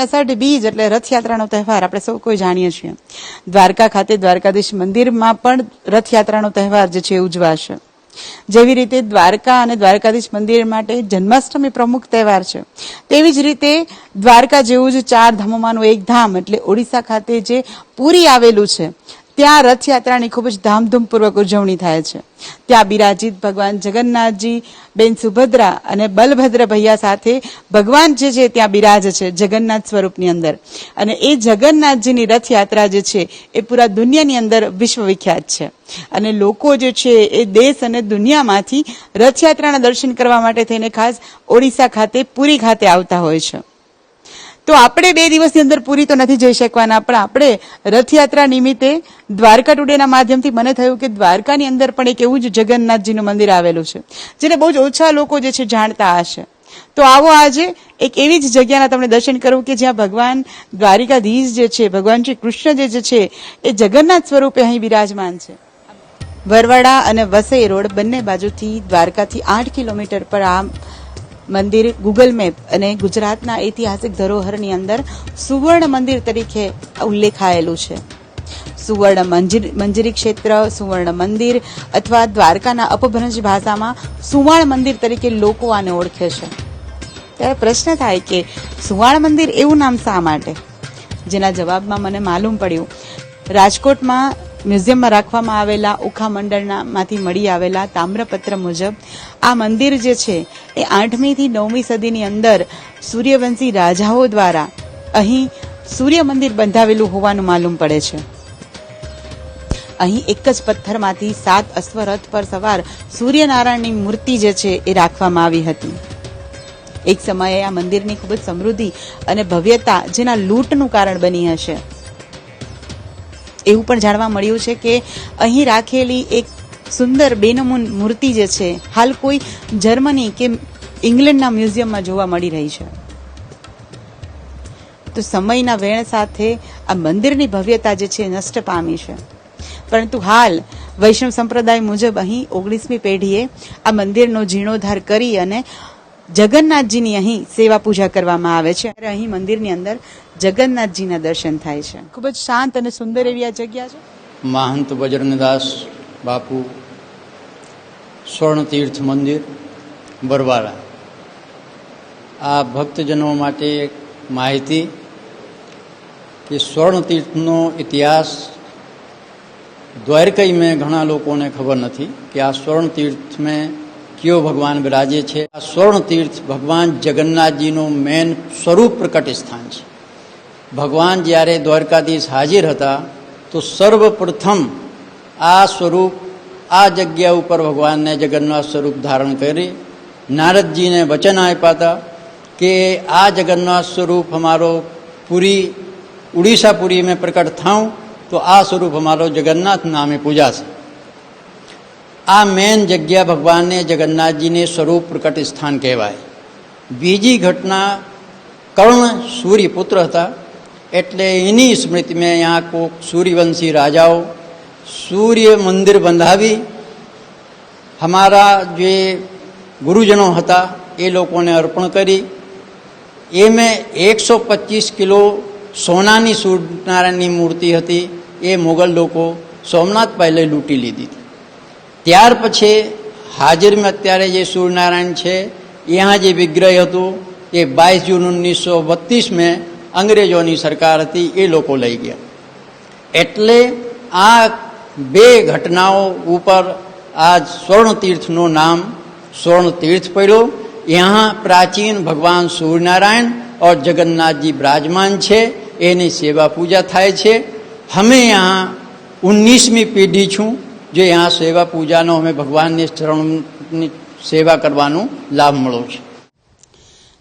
અષાઢ બીજ એટલે રથયાત્રાનો તહેવાર, આપણે સૌ કોઈ જાણીએ છીએ. દ્વારકા ખાતે દ્વારકાધીશ મંદિરમાં પણ રથયાત્રાનો તહેવાર જે છે ઉજવાશે. જેવી રીતે દ્વારકા અને દ્વારકાધીશ મંદિર માટે જન્માષ્ટમી પ્રમુખ તહેવાર છે, તેવી જ રીતે દ્વારકા જેવું જ ચાર ધામોમાંનું એક ધામ એટલે ઓડિશા ખાતે જે પુરી આવેલું છે ત્યાં રથયાત્રાની ખૂબ જ ધામધૂમપૂર્વક ઉજવણી થાય છે. ત્યાં બિરાજીત ભગવાન જગન્નાથજી, બેન સુભદ્રા અને બલભદ્ર ભૈયા સાથે ભગવાન જે છે ત્યાં બિરાજ છે જગન્નાથ સ્વરૂપની અંદર. અને એ જગન્નાથજીની રથયાત્રા જે છે એ પૂરા દુનિયાની અંદર વિશ્વ વિખ્યાત છે. અને લોકો જે છે એ દેશ અને દુનિયામાંથી રથયાત્રાના દર્શન કરવા માટે થઈને ખાસ ઓડિશા ખાતે, પુરી ખાતે આવતા હોય છે. તો આપણે બે દિવસની અંદર પૂરી તો નથી જઈ શકવાના, પણ આપણે રથયાત્રા નિમિત્તે દ્વારકા ટુડેના માધ્યમથી મને થયું કે દ્વારકાની અંદર પણ એક એવું જ જગન્નાથજીનું મંદિર આવેલું છે, જેને બહુ જ ઓછા લોકો જે છે જાણતા હશે. તો આવો આજે એક એવી જ જગ્યાના તમને દર્શન કરું કે જ્યાં ભગવાન દ્વારિકાધીશ જે છે, ભગવાન શ્રી કૃષ્ણ જે છે એ જગન્નાથ સ્વરૂપે અહીં બિરાજમાન છે. વરવાડા અને વસઈ રોડ બંને બાજુથી દ્વારકાથી આઠ કિલોમીટર પર આ મંદિર ગૂગલ મેપ અને ગુજરાતના ઐતિહાસિક ધરોહરની અંદર સુવર્ણ મંદિર તરીકે ઉલ્લેખાયેલું છે. સુવર્ણ મંજિર, મંજરી ક્ષેત્ર, સુવર્ણ મંદિર અથવા દ્વારકાના અપભ્રંશ ભાષામાં સુવાણ મંદિર તરીકે લોકો આને ઓળખે છે. ત્યારે પ્રશ્ન થાય કે સુવાણ મંદિર એવું નામ શા માટે? જેના જવાબમાં મને માલુમ પડ્યું. રાજકોટમાં મ્યુઝિયમમાં રાખવામાં આવેલા ઉખા મંડળનામાંથી મળી આવેલા તામ્રપત્ર મુજબ આ મંદિર જે છે એ આઠમીથી નવમી સદીની અંદર સૂર્યવંશી રાજાઓ દ્વારા અહીં સૂર્ય મંદિર બંધાવેલું હોવાનું માલુમ પડે છે. અહીં એક જ પથ્થરમાંથી સાત અશ્વરથ પર સવાર સૂર્યનારાયણની મૂર્તિ જે છે એ રાખવામાં આવી હતી. એક સમયે આ મંદિરની ખૂબ જ સમૃદ્ધિ અને ભવ્યતા જેના લૂંટનું કારણ બની હશે. એવું પણ જાણવા મળ્યું છે કે અહીં રાખેલી એક સુંદર બેનમૂન મૂર્તિ જે છે, હાલ કોઈ જર્મની કે ઇંગ્લેન્ડના મ્યુઝિયમમાં જોવા મળી રહી છે. તો સમયના વેણ સાથે આ મંદિરની ભવ્યતા જે છે, નષ્ટ પામી છે. પરંતુ હાલ વૈષ્ણવ સંપ્રદાય મુજબ અહીં ઓગણીસમી પેઢીએ આ મંદિરનો જીર્ણોદ્ધાર કરી અને જગન્નાથજીની અહીં સેવા પૂજા કરવામાં આવે છે. અહીં મંદિરની અંદર જગન્નાથજીના દર્શન થાય છે. ખૂબ જ શાંત અને સુંદર એવી આ જગ્યા છે? મહંત બજરંગદાસ બાપુ સ્વર્ણતીર્થ મંદિર બરવાળા આ ભક્તજનો માટે એક માહિતી કે સ્વર્ણતીર્થનો ઇતિહાસ દ્વારકાઈ મેં ઘણા લોકોને ખબર નથી કે આ સ્વર્ણતીર્થ મેં કયો ભગવાન બિરાજે છે? આ સ્વર્ણ તીર્થ ભગવાન જગન્નાથજીનું મેન સ્વરૂપ પ્રકટ સ્થાન છે. ભગવાન જ્યારે દ્વારકાધીશ હાજર હતા, તો સર્વપ્રથમ આ સ્વરૂપ, આ જગ્યા ઉપર ભગવાનને જગન્નાથ સ્વરૂપ ધારણ કરી, નારદજીને વચન આપ્યા હતા કે આ જગન્નાથ સ્વરૂપ અમારો પૂરી, ઉડીસાપુરી મેં પ્રકટ થાઉં, તો આ સ્વરૂપ અમારો જગન્નાથ નામે પૂજાશે. આ મેન જગ્યા ભગવાનને જગન્નાથજીને સ્વરૂપ પ્રકટ સ્થાન કહેવાય. બીજી ઘટના કર્ણ સૂર્યપુત્ર હતા. એટલે એની સ્મૃતિમાં અહીંયા કોક સૂર્યવંશી રાજાઓ સૂર્ય મંદિર બંધાવી. અમારા જે ગુરુજનો હતા, એ લોકોને અર્પણ કરી. એ મેં એકસો પચીસ કિલો સોનાની સૂર્યનારાયણની મૂર્તિ હતી. એ મોગલ લોકો સોમનાથ પહેલે લૂંટી લીધી. ત્યાર પછી હાજરમાં અત્યારે જે સૂર્યનારાયણ છે ત્યાં જે વિગ્રહ હતું, એ બાવીસ જૂન ઓગણીસો બત્રીસમાં અંગ્રેજોની સરકાર હતી, એ લોકો લઈ ગયા. એટલે આ બે ઘટનાઓ ઉપર આ સ્વર્ણ તીર્થનું નામ સ્વર્ણ તીર્થ પડ્યું. ત્યાં પ્રાચીન ભગવાન સૂર્યનારાયણ ઓર જગન્નાથજી બિરાજમાન છે, એની સેવા પૂજા થાય છે. હમે અહીં ઓગણીસમી પેઢી છું. જે અહીંયા સેવા પૂજાનો અમે ભગવાનની ચરણની સેવા કરવાનો લાભ મળ્યો છે.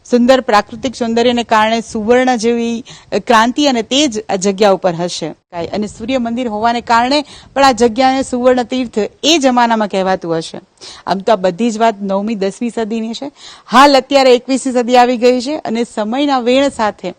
સુંદર પ્રાકૃતિક સૌંદર્યને કારણે સુવર્ણ જેવી ક્રાંતિ અને તેજ આ જગ્યા ઉપર હશે. અને સૂર્ય મંદિર હોવાને કારણે પણ આ જગ્યાને સુવર્ણ તીર્થ એ જમાનામાં કહેવાતું હશે. આમ તો આ બધી જ વાત નવમી, દસમી સદીની છે. હાલ અત્યારે એકવીસમી સદી આવી ગઈ છે અને સમયના વેણ સાથે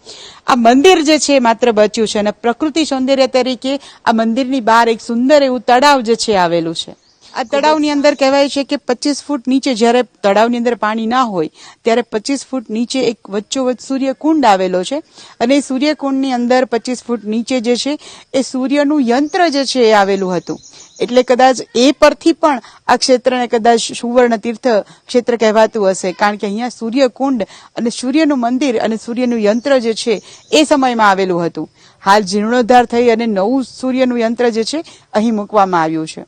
આ મંદિર જે છે માત્ર બચ્યું છે અને પ્રકૃતિ સૌંદર્ય તરીકે આ મંદિરની બહાર એક સુંદર એવું તળાવ જે છે આવેલું છે. આ તળાવની અંદર કહેવાય છે કે પચીસ ફૂટ નીચે જ્યારે તળાવની અંદર પાણી ના હોય, ત્યારે પચીસ ફૂટ નીચે એક વચ્ચોવચ્ચ સૂર્યકુંડ આવેલો છે. અને એ સૂર્યકુંડની અંદર પચીસ ફૂટ નીચે જે છે, એ સૂર્યનું યંત્ર જે છે, એ આવેલું હતું. એટલે કદાચ એ પરથી પણ આ ક્ષેત્રને કદાચ સુવર્ણ તીર્થ ક્ષેત્ર કહેવાતું હશે, કારણ કે અહીંયા સૂર્યકુંડ અને સૂર્યનું મંદિર અને સૂર્યનું યંત્ર જે છે, એ સમયમાં આવેલું હતું. હાલ જીર્ણોદ્ધાર થઈ અને નવું સૂર્યનું યંત્ર જે છે, અહીં મૂકવામાં આવ્યું છે.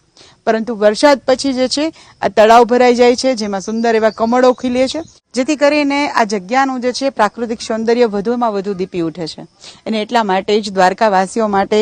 પરંતુ વરસાદ પછી જે છે, આ તળાવ ભરાઈ જાય છે, જેમાં સુંદર એવા કમળો ખીલે છે, જેથી કરીને આ જગ્યાનું જે છે, પ્રાકૃતિક સૌંદર્ય વધુમાં વધુ દીપી ઉઠે છે. અને એટલા માટે જ દ્વારકાવાસીઓ માટે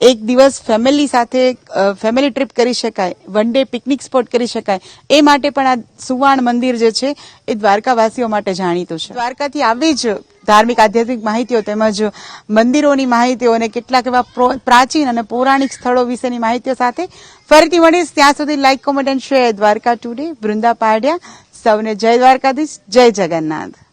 એક દિવસ ફેમિલી સાથે ફેમિલી ટ્રીપ કરી શકાય વન ડે પિકનિક સ્પોટ કરી શકાય. એ માટે પણ આ સુવાણ મંદિર જે છે, એ દ્વારકાવાસીઓ માટે જાણીતું છે. દ્વારકાથી આવી જ ધાર્મિક આધ્યાત્મિક માહિતીઓ તેમજ મંદિરોની માહિતીઓ અને કેટલાક એવા પ્રો- પ્રાચીન અને પૌરાણિક સ્થળો વિશેની માહિતીઓ સાથે ફરીથી મળીશ. ત્યાં સુધી like comment and share Dwarka today Vrinda પાડ્યા. સૌને જય દ્વારકાધીશ, જય જગન્નાથ.